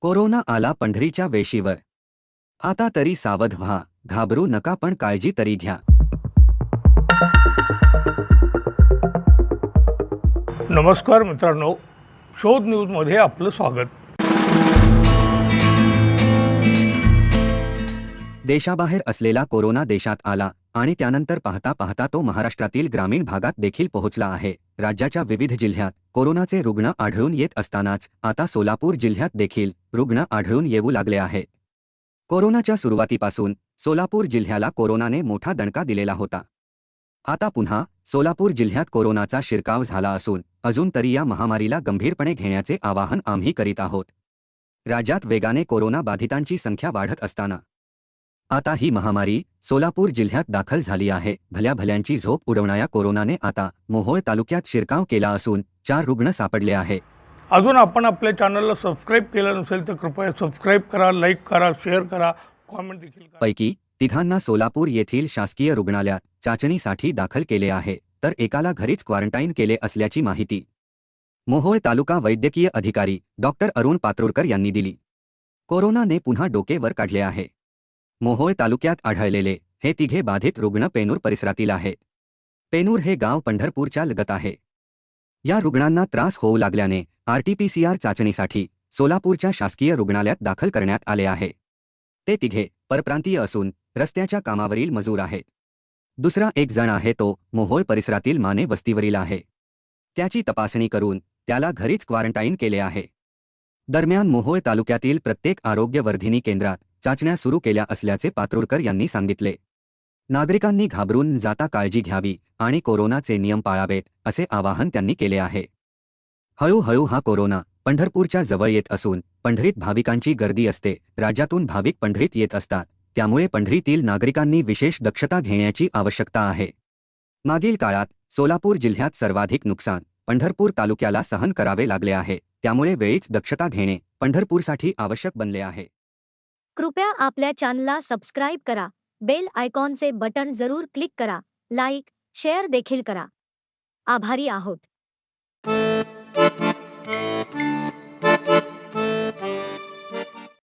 Corona आला पंढरीच्या वेशीवर. आता तरी सावध व्हा घाबरू नका पण काळजी तरी घ्या. नमस्कार मित्रांनो शोध न्यूजमध्ये आपलं स्वागत. देशाबाहेर असलेला कोरोना देशात आला आणि त्यानंतर पाहता पाहता तो महाराष्ट्रातील ग्रामीण भागात देखील पोहोचला आहे. राज्याच्या विविध जिल्ह्यात कोरोनाचे रुग्ण आढळून येत असतानाच आता सोलापूर जिल्ह्यात देखील रुग्ण आढळून येऊ लागले आहेत कोरोनाच्या सुरुवातीपासून सोलापूर जिल्ह्याला कोरोनाने मोठा दणका दिलेला होता. आता पुन्हा सोलापूर जिल्ह्यात कोरोनाचा शिरकाव झाला असून अजून तरी या महामारीला गंभीरपणे घेण्याचे आवाहन आम्ही करीत आहोत. राज्यात वेगाने कोरोना बाधितांची संख्या वाढत असताना आता ही महामारी सोलापूर जिल्ह्यात दाखल झाली आहे. भल्या भल्यांची झोप उडवणाऱ्या कोरोनाने आता मोहोळ तालुक्यात शिरकाव केला असून चार रुग्ण सापडले आहे. अजून आपण आपल्या चॅनलला सबस्क्राईब केलं नसेल तर कृपया सबस्क्राईब करा लाईक करा शेअर करा कॉमेंट देखील पैकी तिघांना सोलापूर येथील शासकीय रुग्णालयात चाचणीसाठी दाखल केले आहे. तर एकाला घरीच क्वारंटाईन केले असल्याची माहिती मोहोळ तालुका वैद्यकीय अधिकारी डॉक्टर अरुण पात्रोडकर यांनी दिली. कोरोनाने पुन्हा डोके वर काढले आहे. मोहोळ तालुक्यात आढळलेले हे तिघे बाधित रुग्ण पेनूर परिसरातील आहेत. पेनूर हे गाव पंढरपूरच्या लगत आहे. या रुग्णांना त्रास होऊ लागल्याने आरटीपीसीआर चाचणीसाठी सोलापूरच्या शासकीय रुग्णालयात दाखल करण्यात आले आहे. ते तिघे परप्रांतीय असून रस्त्याच्या कामावरील मजूर आहेत. दुसरा एक जण आहे तो मोहोळ परिसरातील माने वस्तीवरील आहे. त्याची तपासणी करून त्याला घरीच क्वारंटाईन केले आहे. दरम्यान मोहोळ तालुक्यातील प्रत्येक आरोग्यवर्धिनी केंद्रात चाचण्या सुरू केल्या असल्याचे पात्रोडकर यांनी सांगितले. नागरिकांनी घाबरून जाता काळजी घ्यावी आणि कोरोनाचे नियम पाळावेत असे आवाहन त्यांनी केले आहे. हळूहळू हा कोरोना पंढरपूरच्या जवळ येत असून पंढरीत भाविकांची गर्दी असते राज्यातून भाविक पंढरीत येत असतात त्यामुळे पंढरीतील नागरिकांनी विशेष दक्षता घेण्याची आवश्यकता आहे. मागील काळात सोलापूर जिल्ह्यात सर्वाधिक नुकसान पंढरपूर तालुक्याला सहन करावे लागले आहे त्यामुळे वेळीच दक्षता घेणे पंढरपूरसाठी आवश्यक बनले आहे. कृपया आपल्या चॅनलला सबस्क्राईब करा. बेल आयकॉनचे बटण जरूर क्लिक करा. लाईक शेअर देखील करा. आभारी आहोत.